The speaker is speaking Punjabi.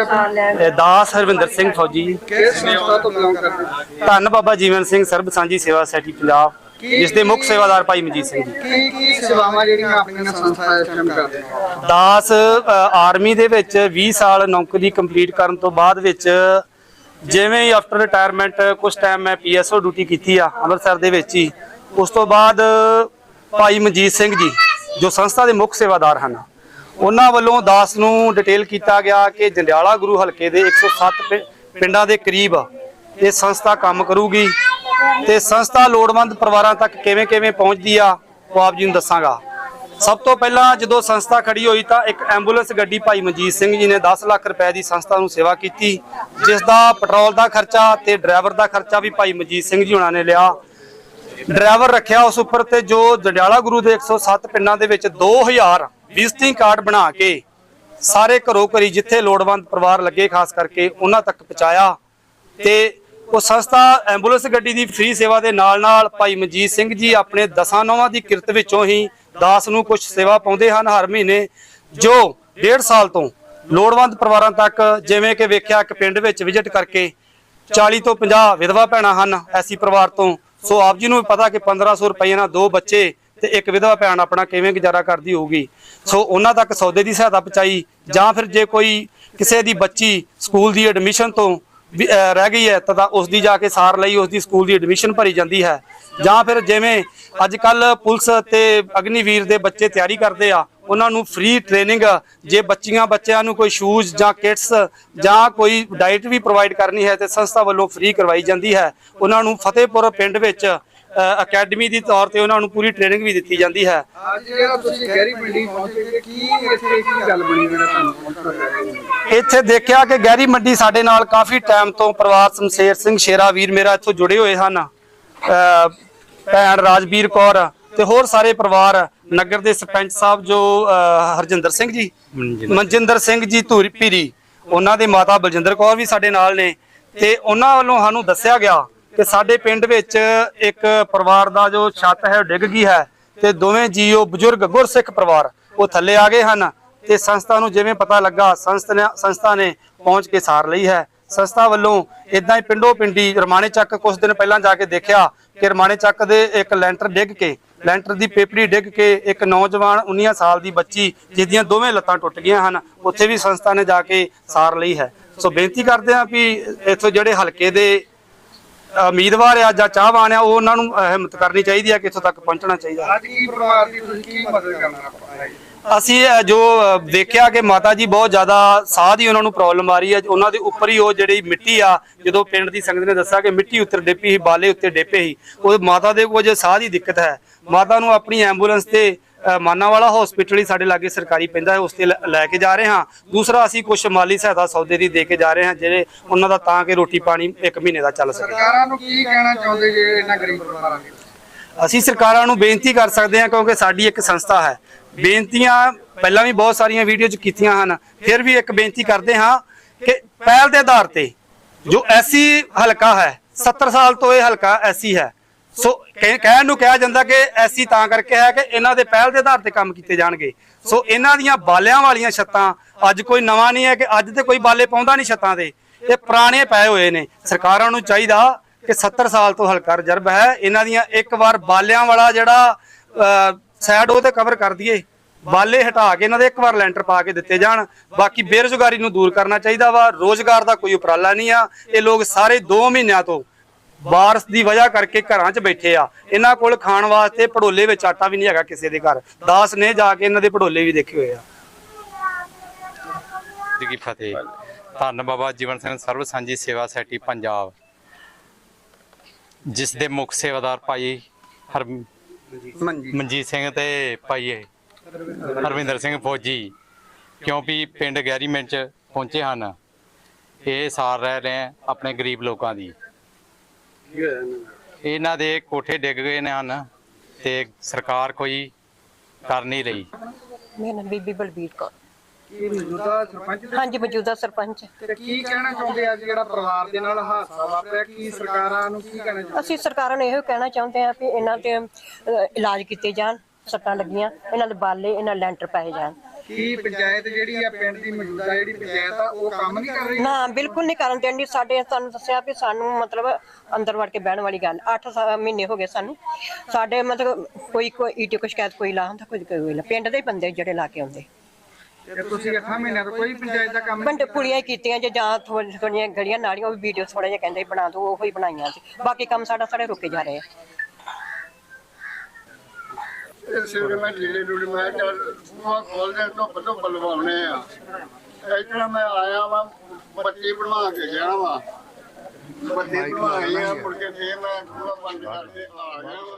ਇਹ ਦਾਸ ਹਰਵਿੰਦਰ ਸਿੰਘ ਫੌਜੀ। ਕਿਸ ਸੰਸਥਾ ਤੋਂ ਬਿਲੋਂਗ ਕਰਦੇ ਹੋ? ਧੰਨ ਬਾਬਾ ਜੀਵਨ ਸਿੰਘ ਸਰਬ ਸਾਂਝੀ ਸੇਵਾ ਸੋਸਾਇਟੀ ਪੰਜਾਬ ਜਿਸ ਦੇ ਮੁੱਖ ਸੇਵਾਦਾਰ ਭਾਈ ਮਨਜੀਤ ਸਿੰਘ ਜੀ। ਕੀ ਕੀ ਸੇਵਾਵਾਂ ਜਿਹੜੀਆਂ ਆਪਣੀਆਂ ਸੰਸਥਾ ਇਸ ਟਾਈਮ ਕਰਦੇ ਹੋ? ਦਾਸ ਆਰਮੀ ਦੇ ਵਿੱਚ 20 ਸਾਲ ਨੌਕਰੀ ਕੰਪਲੀਟ ਕਰਨ ਤੋਂ ਬਾਅਦ ਵਿੱਚ ਜਿਵੇਂ ਹੀ ਆਫਟਰ ਰਿਟਾਇਰਮੈਂਟ ਕੁਝ ਟਾਈਮ ਮੈਂ ਪੀਐਸਓ ਡਿਊਟੀ ਕੀਤੀ ਆ ਅੰਮ੍ਰਿਤਸਰ ਦੇ ਵਿੱਚ ਹੀ ਉਸ ਤੋਂ ਬਾਅਦ ਭਾਈ ਮਨਜੀਤ ਸਿੰਘ ਜੀ ਜੋ ਸੰਸਥਾ ਦੇ ਮੁੱਖ ਸੇਵਾਦਾਰ ਹਨ। ਉਹਨਾਂ ਵੱਲੋਂ ਦਾਸ ਨੂੰ ਡਿਟੇਲ ਕੀਤਾ ਗਿਆ ਕਿ ਜੰਡਿਆਲਾ ਗੁਰੂ ਹਲਕੇ ਦੇ 107 ਪਿੰ- ਪਿੰਡਾਂ ਦੇ ਕਰੀਬ ਇਹ ਸੰਸਥਾ ਕੰਮ ਕਰੂਗੀ ਤੇ ਸੰਸਥਾ ਲੋੜਵੰਦ ਪਰਿਵਾਰਾਂ ਤੱਕ ਕਿਵੇਂ ਕਿਵੇਂ ਪਹੁੰਚਦੀ ਆ, ਉਹ ਆਪ ਜੀ ਨੂੰ ਦੱਸਾਂਗਾ। ਸਭ ਤੋਂ ਪਹਿਲਾਂ ਜਦੋਂ ਸੰਸਥਾ ਖੜੀ ਹੋਈ ਤਾਂ ਇੱਕ ਐਂਬੂਲੈਂਸ ਗੱਡੀ ਭਾਈ ਮਨਜੀਤ ਸਿੰਘ ਜੀ ਨੇ 10 ਲੱਖ ਰੁਪਏ ਦੀ ਸੰਸਥਾ ਨੂੰ ਸੇਵਾ ਕੀਤੀ, ਜਿਸ ਦਾ ਪੈਟਰੋਲ ਦਾ ਖਰਚਾ ਤੇ ਡਰਾਈਵਰ ਦਾ ਖਰਚਾ ਵੀ ਭਾਈ ਮਨਜੀਤ ਸਿੰਘ ਜੀ ਉਹਨਾਂ ਨੇ ਲਿਆ। ਡਰਾਈਵਰ ਰੱਖਿਆ ਉਸ ਉੱਪਰ ਤੇ ਜੋ ਜੰਡਿਆਲਾ ਗੁਰੂ ਦੇ 107 ਪਿੰਡਾਂ ਦੇ ਵਿੱਚ 2000 ਵਿਜ਼ਿਟਿੰਗ ਕਾਰਡ ਬਣਾ ਕੇ ਸਾਰੇ ਘਰੋਂ ਘਰੀ ਜਿੱਥੇ ਲੋੜਵੰਦ ਪਰਿਵਾਰ ਲੱਗੇ, ਖਾਸ ਕਰਕੇ ਉਹਨਾਂ ਤੱਕ ਪਹੁੰਚਾਇਆ ਤੇ ਉਹ ਸੰਸਥਾ ਐਂਬੂਲੈਂਸ ਗੱਡੀ ਦੀ ਫ੍ਰੀ ਸੇਵਾ ਦੇ ਨਾਲ ਨਾਲ ਭਾਈ ਮਨਜੀਤ ਸਿੰਘ ਜੀ ਆਪਣੇ ਦਸਾਂ ਨੌਵਾਂ ਦੀ ਕਿਰਤ ਵਿੱਚੋਂ ਹੀ ਦਾਸ ਨੂੰ ਕੁਝ ਸੇਵਾ ਪਾਉਂਦੇ ਹਨ ਹਰ ਮਹੀਨੇ, ਜੋ 1.5 ਸਾਲ ਤੋਂ ਲੋੜਵੰਦ ਪਰਿਵਾਰਾਂ ਤੱਕ ਜਿਵੇਂ ਕਿ ਵੇਖਿਆ ਇੱਕ ਪਿੰਡ ਵਿੱਚ ਵਿਜ਼ਿਟ ਕਰਕੇ 40 ਤੋਂ 50 ਵਿਧਵਾ ਭੈਣਾਂ ਹਨ ਐਸੀ ਪਰਿਵਾਰ ਤੋਂ। ਸੋ ਆਪ ਜੀ ਨੂੰ ਵੀ ਪਤਾ ਕਿ 1500 ਰੁਪਏ ਨਾਲ ਦੋ ਬੱਚੇ ਤੇ ਇੱਕ ਵਿਧਵਾ ਭੈਣ ਆਪਣਾ ਕਿਵੇਂ ਗੁਜ਼ਾਰਾ ਕਰਦੀ ਹੋਊਗੀ? ਸੋ ਉਹਨਾਂ ਤੱਕ ਸੌਦੇ ਦੀ ਸਹਾਇਤਾ ਪਹੁੰਚਾਈ ਜਾਂ ਫਿਰ ਜੇ ਕੋਈ ਕਿਸੇ ਦੀ ਬੱਚੀ ਸਕੂਲ ਦੀ ਐਡਮਿਸ਼ਨ ਤੋਂ ਵੀ, ਰਹਿ ਗਈ ਹੈ ਤਾਂ ਉਸ ਦੀ ਜਾ ਕੇ ਸਾਰ ਲਈ ਉਸ ਦੀ ਸਕੂਲ ਦੀ ਐਡਮਿਸ਼ਨ ਭਰੀ ਜਾਂਦੀ ਹੈ। ਜਾਂ ਫਿਰ ਜਿਵੇਂ ਅੱਜ ਕੱਲ ਪੁਲਿਸ ਤੇ ਅਗਨੀਵੀਰ ਦੇ ਬੱਚੇ ਤਿਆਰੀ ਕਰਦੇ ਆ ਉਹਨਾਂ ਨੂੰ ਫ੍ਰੀ ਟ੍ਰੇਨਿੰਗ ਜੇ ਬੱਚੀਆਂ ਬੱਚਿਆਂ ਨੂੰ ਕੋਈ ਸ਼ੂਜ਼ ਜਾਂ ਕਿਟਸ ਜਾਂ ਕੋਈ ਡਾਈਟ ਵੀ ਪ੍ਰੋਵਾਈਡ ਕਰਨੀ ਹੈ ਤੇ ਸੰਸਥਾ ਵੱਲੋਂ ਫ੍ਰੀ ਕਰਵਾਈ ਜਾਂਦੀ ਹੈ। ਉਹਨਾਂ ਨੂੰ ਫਤਿਹਪੁਰ ਪਿੰਡ ਵਿੱਚ ਅਕੈਡਮੀ ਦੀ ਤੌਰ ਤੇ ਉਹਨਾਂ ਨੂੰ ਪੂਰੀ ਟ੍ਰੇਨਿੰਗ ਵੀ ਦਿੱਤੀ ਜਾਂਦੀ ਹੈ। ਅੱਜ ਜਿਹੜਾ ਤੁਸੀਂ ਗਹਿਰੀ ਮੰਡੀ ਪਹੁੰਚੇ ਜੇ ਕੀ ਇੱਥੇ ਕੀ ਗੱਲ ਬਣੀ ਜਿਹੜਾ ਤੁਹਾਨੂੰ ਪਹੁੰਚਣਾ ਪਿਆ? ਇੱਥੇ ਦੇਖਿਆ ਕਿ ਗਹਿਰੀ ਮੰਡੀ ਸਾਡੇ ਨਾਲ ਕਾਫੀ ਟਾਈਮ ਤੋਂ ਪਰਿਵਾਰ ਸ਼ਮਸ਼ੇਰ ਸਿੰਘ ਸ਼ੇਰਾ ਵੀਰ ਮੇਰਾ ਇੱਥੋਂ ਜੁੜੇ ਹੋਏ ਹਨ। ਭੈਣ ਰਾਜਵੀਰ ਕੌਰ ਤੇ ਹੋਰ ਸਾਰੇ ਪਰਿਵਾਰ ਨਗਰ ਦੇ ਸਰਪੰਚ ਸਾਹਿਬ ਜੋ ਹਰਜਿੰਦਰ ਸਿੰਘ ਜੀ ਮਨਜਿੰਦਰ ਸਿੰਘ। ਜੀ ਧੂਰੀ ਪੀਰੀ ਉਹਨਾਂ ਦੇ ਮਾਤਾ ਬਲਜਿੰਦਰ ਕੌਰ ਵੀ ਸਾਡੇ ਨਾਲ ਨੇ ਤੇ ਉਹਨਾਂ ਵੱਲੋਂ ਸਾਨੂੰ ਦੱਸਿਆ ਗਿਆ ਕਿ ਸਾਡੇ ਪਿੰਡ ਵਿੱਚ ਇੱਕ ਪਰਿਵਾਰ ਦਾ ਜੋ ਛੱਤ ਹੈ ਉਹ ਡਿੱਗ ਗਈ ਹੈ ਤੇ ਦੋਵੇਂ ਜੀਓ ਬਜ਼ੁਰਗ ਗੁਰਸਿੱਖ ਪਰਿਵਾਰ ਉਹ ਥੱਲੇ ਆ ਗਏ ਹਨ ਤੇ ਸੰਸਥਾ ਨੂੰ ਜਿਵੇਂ ਪਤਾ ਲੱਗਾ ਸੰਸਥਾ ਸੰਸਥਾ ਨੇ ਪਹੁੰਚ ਕੇ ਸਾਰ ਲਈ ਹੈ। ਸੰਸਥਾ ਵੱਲੋਂ ਇਦਾਂ ਹੀ ਪਿੰਡੋ ਪਿੰਡੀ ਰਮਾਣੇ ਚੱਕ ਕੁਝ ਦਿਨ ਪਹਿਲਾਂ ਜਾ ਕੇ ਦੇਖਿਆ ਕਿ ਰਮਾਣੇ ਚੱਕ ਦੇ ਇੱਕ ਲੈਂਟਰ ਡਿੱਗ ਕੇ, ਲੈਂਟਰ ਦੀ ਪੇਪਰੀ ਡਿੱਗ ਕੇ ਇੱਕ ਨੌਜਵਾਨ 19 ਸਾਲ ਦੀ ਬੱਚੀ ਜਿਸ ਦੀਆਂ ਦੋਵੇਂ ਲੱਤਾਂ ਟੁੱਟ ਗਈਆਂ ਹਨ, ਉੱਥੇ ਵੀ ਸੰਸਥਾ ਨੇ ਜਾ ਕੇ ਸਾਰ ਲਈ ਹੈ। ਸੋ ਬੇਨਤੀ ਕਰਦੇ ਹਾਂ ਵੀ ਇੱਥੋਂ ਜਿਹੜੇ ਹਲਕੇ ਦੇ ਉਮੀਦਵਾਰ ਆ ਜਾਂ ਚਾਹਵਾਨ ਆ ਉਹ ਉਹਨਾਂ ਨੂੰ ਹਿੰਮਤ ਕਰਨੀ ਚਾਹੀਦੀ ਆ ਕਿ ਇੱਥੋਂ ਤੱਕ ਪਹੁੰਚਣਾ ਚਾਹੀਦਾ। ਅੱਜ ਕੀ ਪਰਿਵਾਰ ਦੀ ਤੁਸੀਂ ਕੀ ਮਦਦ ਕਰਨਾ ਅਸੀਂ ਜੋ ਦੇਖਿਆ ਕਿ ਮਾਤਾ ਜੀ ਬਹੁਤ ਜ਼ਿਆਦਾ ਸਾਹ ਦੀ ਉਹਨਾਂ ਨੂੰ ਪ੍ਰੋਬਲਮ ਆ ਰਹੀ ਹੈ ਉਹਨਾਂ ਦੇ ਉੱਪਰ ਹੀ ਉਹ ਜਿਹੜੀ ਮਿੱਟੀ ਆ ਜਦੋਂ ਪਿੰਡ ਦੀ ਸੰਗਤ ਨੇ ਦੱਸਿਆ ਕਿ ਮਿੱਟੀ ਉੱਤੇ ਡਿੱਪੀ ਸੀ ਬਾਲੇ ਉੱਤੇ ਡਿੱਪੇ ਸੀ ਉਹ ਮਾਤਾ ਦੇ ਕੁਝ ਸਾਹ ਦੀ ਦਿੱਕਤ ਹੈ। ਮਾਤਾ ਨੂੰ ਆਪਣੀ ਐਂਬੂਲੈਂਸ ਤੇ ਮਾਨਾਵਾਲਾ ਹਸਪੀਟਲ ਹੀ ਸਾਡੇ ਲਾਗੇ ਸਰਕਾਰੀ ਪੈਂਦਾ ਹੈ ਉਸ ਤੇ ਲੈ- ਕੇ ਜਾ ਰਹੇ ਹਾਂ। ਦੂਸਰਾ ਅਸੀਂ ਕੁਝ ਮਾਲੀ ਸਹਾਇਤਾ ਸੌਦੇ ਦੀ ਦੇ ਕੇ ਜਾ ਰਹੇ ਹਾਂ ਜਿਹੜੇ ਉਹਨਾਂ ਦਾ ਤਾਂ ਕਿ ਰੋਟੀ ਪਾਣੀ ਇੱਕ ਮਹੀਨੇ ਦਾ ਚੱਲ ਸਕੇ। ਸਰਕਾਰਾਂ ਨੂੰ ਕੀ ਕਹਿਣਾ ਚਾਹੁੰਦੇ ਜੇ ਇਹਨਾਂ ਗਰੀਬ ਪਰਿਵਾਰਾਂ ਲਈ ਅਸੀਂ ਸਰਕਾਰਾਂ ਨੂੰ ਬੇਨਤੀ ਕਰ ਸਕਦੇ ਹਾਂ ਕਿਉਂਕਿ ਸਾਡੀ ਇੱਕ ਸੰਸਥਾ ਹੈ। ਬੇਨਤੀਆਂ ਪਹਿਲਾਂ ਵੀ ਬਹੁਤ ਸਾਰੀਆਂ ਵੀਡੀਓ 'ਚ ਕੀਤੀਆਂ ਹਨ ਫਿਰ ਵੀ ਇੱਕ ਬੇਨਤੀ ਕਰਦੇ ਹਾਂ ਕਿ ਪਹਿਲ ਦੇ ਆਧਾਰ ਤੇ ਜੋ ਐਸੀ ਹਲਕਾ ਹੈ 70 ਸਾਲ ਤੋਂ ਇਹ ਹਲਕਾ ਐਸੀ ਹੈ ਸੋ ਕਹਿ- ਕਹਿਣ ਨੂੰ ਕਿਹਾ ਜਾਂਦਾ ਕਿ ਐਸੀ ਤਾਂ ਕਰਕੇ ਹੈ ਕਿ ਇਹਨਾਂ ਦੇ ਪਹਿਲ ਦੇ ਆਧਾਰ ਤੇ ਕੰਮ ਕੀਤੇ ਜਾਣਗੇ। ਸੋ ਇਹਨਾਂ ਦੀਆਂ ਬਾਲਿਆਂ ਵਾਲੀਆਂ ਛੱਤਾਂ, ਅੱਜ ਕੋਈ ਨਵਾਂ ਨਹੀਂ ਹੈ ਕਿ ਅੱਜ ਤੇ ਕੋਈ ਬਾਲੇ ਪਾਉਂਦਾ ਨਹੀਂ ਛੱਤਾਂ ਦੇ। ਇਹ ਪੁਰਾਣੇ ਪਏ ਹੋਏ ਨੇ। ਸਰਕਾਰਾਂ ਨੂੰ ਚਾਹੀਦਾ ਕਿ 70 ਸਾਲ ਤੋਂ ਹਲਕਾ ਰਿਜ਼ਰਵ ਹੈ। ਇਹਨਾਂ ਦੀਆਂ ਇੱਕ ਵਾਰ ਬਾਲਿਆਂ ਵਾਲਾ ਜਿਹੜਾ ਸਾਈਡ ਉਹ ਤੇ ਕਵਰ ਕਰ ਦਈਏ। ਬਾਲੇ ਹਟਾ ਕੇ ਇਹਨਾਂ ਦੇ ਇੱਕ ਵਾਰ ਲੈਂਟਰ ਪਾ ਕੇ ਦਿੱਤੇ ਜਾਣ। ਬਾਕੀ ਬੇਰੁਜ਼ਗਾਰੀ ਨੂੰ ਦੂਰ ਕਰਨਾ ਚਾਹੀਦਾ ਵਾ। ਰੋਜ਼ਗਾਰ ਦਾ ਕੋਈ ਉਪਰਾਲਾ ਨਹੀਂ ਆ। ਇਹ ਲੋਕ ਸਾਰੇ 2 ਮਹੀਨਿਆਂ ਤੋਂ ਬਾਰਿਸ਼ ਦੀ ਵਜ੍ਹਾ ਕਰਕੇ ਘਰਾਂ 'ਚ ਬੈਠੇ ਆ। ਇਹਨਾਂ ਕੋਲ ਖਾਣ ਵਾਸਤੇ ਪੜੋਲੇ ਵਿੱਚ ਆਟਾ ਵੀ ਨਹੀਂ ਹੈਗਾ ਕਿਸੇ ਦੇ ਘਰ। ਦਾਸ ਨੇ ਜਾ ਕੇ ਇਹਨਾਂ ਦੇ ਪੜੋਲੇ ਵੀ ਦੇਖੇ ਹੋਏ ਆ। ਜੀ ਕੀ ਫਤਿਹ। ਧੰਨ ਬਾਬਾ ਜੀਵਨ ਸਿੰਘ ਸਰਵ ਸਾਂਝੀ ਸੇਵਾ ਸੋਸਾਇਟੀ ਪੰਜਾਬ। ਜਿਸ ਦੇ ਮੁੱਖ ਸੇਵਾਦਾਰ ਭਾਈ ਹਰ ਮਨਜੀਤ ਸਿੰਘ ਤੇ ਭਾਈ ਹਰਵਿੰਦਰ ਸਿੰਘ ਫੌਜੀ ਕਿਉਂਕਿ ਪਿੰਡ ਗੈਰੀਮੈਂਟ ਚ ਪਹੁੰਚੇ ਹਨ। ਇਹ ਸਾਰ ਰਹਿ ਰਹੇ ਆਪਣੇ ਗਰੀਬ ਲੋਕਾਂ ਦੀ। ਇਹਨਾਂ ਦੇ ਕੋਠੇ ਡਿੱਗ ਗਏ ਨੇ ਹਨ ਤੇ ਸਰਕਾਰ ਕੋਈ ਕਰ ਨਹੀਂ ਰਹੀ। ਮੇਰਾ ਨਾਮ ਬੀਬੀ ਬਲਬੀਰ ਕੌਰ। ਕੀ ਮੌਜੂਦਾ ਸਰਪੰਚ ਦੇ- ਹਾਂਜੀ ਮੌਜੂਦਾ ਸਰਪੰਚ। ਤੇ ਕੀ ਕਹਿਣਾ ਚਾਹੁੰਦੇ ਅੱਜ ਜਿਹੜਾ ਪਰਿਵਾਰ ਦੇ ਨਾਲ ਹਾਦਸਾ ਵਾਪਰਿਆ? ਕੀ ਸਰਕਾਰਾਂ ਨੂੰ ਕੀ ਕਹਿਣਾ ਚਾਹੁੰਦੇ ਅਸੀਂ ਸਰਕਾਰਾਂ ਨੂੰ ਇਹੋ ਕਹਿਣਾ ਚਾਹੁੰਦੇ ਹਾਂ ਵੀ ਇਹਨਾਂ ਤੇ ਅਹ, ਇਲਾਜ ਕੀਤੇ ਜਾਣ ਸੱਟਾਂ ਲੱਗੀਆਂ ਇਹਨਾਂ ਦੇ ਬਾਲੇ ਇਹਨਾਂ ਲੈਂਟਰ ਪਾਏ ਜਾਣ। ਕੀ ਪੰਚਾਇਤ ਜਿਹੜੀ ਆ ਪਿੰਡ ਦੀ ਮੌਜੂਦਾ ਜਿਹੜੀ ਪੰਚਾਇਤ ਆ ਉਹ ਕੰਮ ਨਹੀਂ ਕਰ ਰਹੀ ਨਾ ਬਿਲਕੁਲ ਨਹੀਂ ਕਰਨ ਦੇਣੀ ਸਾਡੇ ਤੁਹਾਨੂੰ ਦੱਸਿਆ ਵੀ ਸਾਨੂੰ ਮਤਲਬ ਅੰਦਰ ਵੜ ਕੇ ਬਹਿਣ ਵਾਲੀ ਗੱਲ। 8 ਮਹੀਨੇ ਹੋ ਗਏ ਸਾਨੂੰ। ਸਾਡੇ ਮਤਲਬ ਕੋਈ ਕੋਈ ਈਟੀ ਕੋ ਸ਼ਿਕਾਇਤ ਕੋਈ ਲਾ ਹੁੰਦਾ ਕੋਈ ਕੋਈ ਲਾ। ਪਿੰਡ ਦੇ ਹੀ ਬੰਦੇ ਜਿਹੜੇ ਲਾ ਕੇ ਆਉਂਦੇ। ਤੇ ਤੁਸੀਂ 8 ਮਹੀਨਿਆਂ ਤੋਂ ਕੋਈ ਪੰਚਾਇਤ ਦਾ ਕੰਮ ਪਿੰਡ ਪੁਲੀਆਂ ਕੀਤੀਆਂ ਜੇ ਥੋੜ੍ਹੀਆਂ ਗਲੀਆਂ ਨਾਲੀਆਂ ਉਹ ਵੀ ਵੀਡੀਓ ਥੋੜਾ ਜਿਹਾ ਕਹਿੰਦੇ ਬਣਾ ਦਿਓ ਉਹ ਹੀ ਬਣਾਈਆਂ ਸੀ। ਬਾਕੀ ਕੰਮ ਸਾਡਾ ਸਾਰੇ ਰੁਕੇ ਜਾ ਰਹੇ ਆ। ਇਸ ਵੇਲੇ ਮੈਂ ਢੀਲੇ ਡੁੱਲੀ ਮੈਂ ਚੱਲ ਬੂਹਾ ਖੋਲਦੇ ਤੋਂ ਬੱਲੋ ਬਲਵਾਉਣੇ ਆ। ਇਤਨਾ ਮੈਂ ਆਇਆ ਵਾ, ਬੱਤੀ ਬਣਵਾ ਕੇ ਗਿਆ ਵਾ। ਬੱਤੀ ਬਣਵਾਈ ਆ, ਮੁੜ ਕੇ ਫੇਰ ਮੈਂ ਬੂਹਾ ਬੰਦ ਕਰਕੇ ਆ ਗਿਆ ਵਾ।